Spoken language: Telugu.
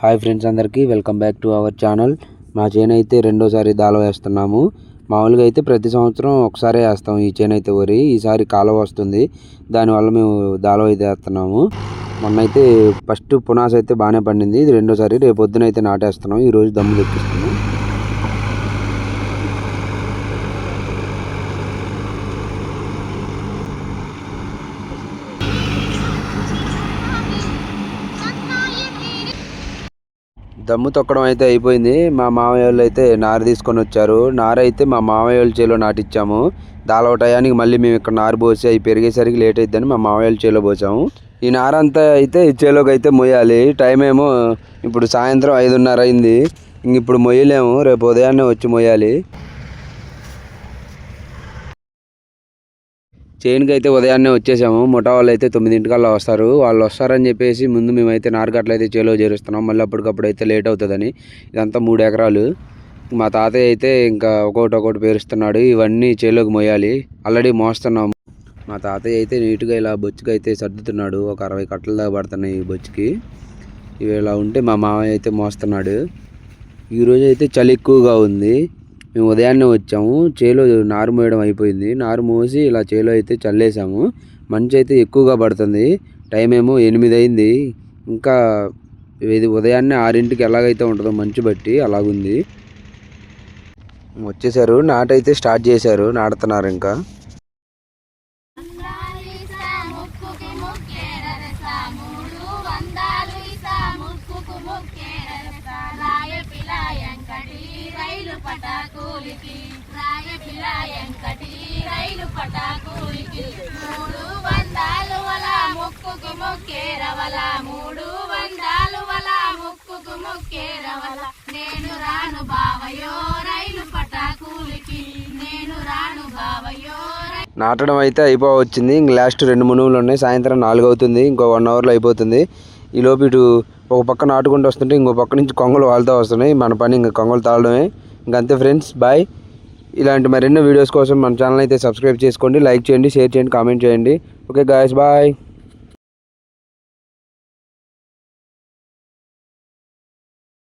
హాయ్ ఫ్రెండ్స్ అందరికీ welcome back to our channel. మా చేను అయితే రెండోసారి దాలో వేస్తున్నాము. మామూలుగా అయితే ప్రతి సంవత్సరం ఒకసారి వేస్తాం ఈ చేను అయితే వరి. ఈసారి కాలువ వస్తుంది. దానివల్ల మేము దాలో అయితే వేస్తున్నాము. మొన్న అయితే ఫస్ట్ పునాస అయితే బాగానే పండింది. ఇది రెండోసారి రేపు పొద్దున అయితే నాటేస్తున్నాం. ఈరోజు దమ్ము తెప్పిస్తున్నాం దమ్ము తొక్కడం అయితే అయిపోయింది. మా మామయ్య వాళ్ళు అయితే నార తీసుకొని వచ్చారు. నార అయితే మా మామయ్య వాళ్ళ చేలో నాటిచ్చాము. దాలో టయానికి మళ్ళీ మేము ఇక్కడ నారు పోసి అవి పెరిగేసరికి లేట్ అయిద్దని మా మామయ్య వాళ్ళ చేలో పోసాము. ఈ నార అంతా అయితే ఈ చేలోకి అయితే మొయ్యాలి. టైం ఏమో ఇప్పుడు సాయంత్రం ఐదున్నర అయింది. ఇంక ఇప్పుడు మొయ్యలేము. రేపు ఉదయాన్నే వచ్చి మొయ్యాలి. చేనుకి అయితే ఉదయాన్నే వచ్చేసాము. ముఠా వాళ్ళు అయితే తొమ్మిదింటికల్లా వస్తారు. వాళ్ళు వస్తారని చెప్పేసి ముందు మేమైతే నారగట్లు అయితే చేలో చేరుస్తున్నాం. మళ్ళీ అప్పటికప్పుడు అయితే లేట్ అవుతుందని. ఇదంతా మూడు ఎకరాలు. మా తాతయ్య అయితే ఇంకా ఒకటి ఒకటి పేరుస్తున్నాడు. ఇవన్నీ చేలోకి మోయాలి. ఆల్రెడీ మోస్తున్నాము. మా తాతయ్య అయితే నీట్గా ఇలా బొచ్చుకి అయితే సర్దుతున్నాడు. ఒక అరవై కట్టలు దాకా పడుతున్నాయి ఈ బొచ్చుకి. ఇవి ఇలా ఉంటే మా మామయ్య అయితే మోస్తున్నాడు. ఈరోజు అయితే చలి ఎక్కువగా ఉంది. మేము ఉదయాన్నే వచ్చాము. చేలో నారు మోయడం అయిపోయింది. నారు మోసి ఇలా చేలో అయితే చల్లేసాము. మంచు అయితే ఎక్కువగా పడుతుంది. టైం ఏమో ఎనిమిది అయింది. ఇంకా ఇది ఉదయాన్నే ఆరింటికి ఎలాగైతే ఉంటుందో మంచు బట్టి అలాగుంది. వచ్చేసారు. నాటైతే స్టార్ట్ చేశారు. నాటుతున్నారు ఇంకా. ముక్కుకి మూడు వందాలు పటాకూలికి రాయ పిలాయంకటి రైలు పటాకూలికి. మూడు వందాలు వల ముక్కుకు ముక్కేరవల మూడు వందాలు వల ముక్కుకు ముక్కేరవల నేను రాను బావయో రైలు పటాకూలికి నేను రాను బావయో నాటడం అయితే అయిపోవచ్చింది. ఇంక లాస్ట్ రెండు మునుగులు ఉన్నాయి. సాయంత్రం నాలుగు అవుతుంది. ఇంకో వన్ అవర్లో అయిపోతుంది. ఈ లోపు ఇటు ఒక పక్క నాటుకుంటూ వస్తుంటే ఇంకో పక్క నుంచి కొంగలు వాళ్తూ వస్తున్నాయి. మన పని ఇంకా కొంగలు తాళడమే. ఇంకంతే ఫ్రెండ్స్ బాయ్. ఇలాంటి మరెన్నో వీడియోస్ కోసం మన ఛానల్ అయితే సబ్స్క్రైబ్ చేసుకోండి లైక్ చేయండి షేర్ చేయండి కామెంట్ చేయండి. Okay guys bye.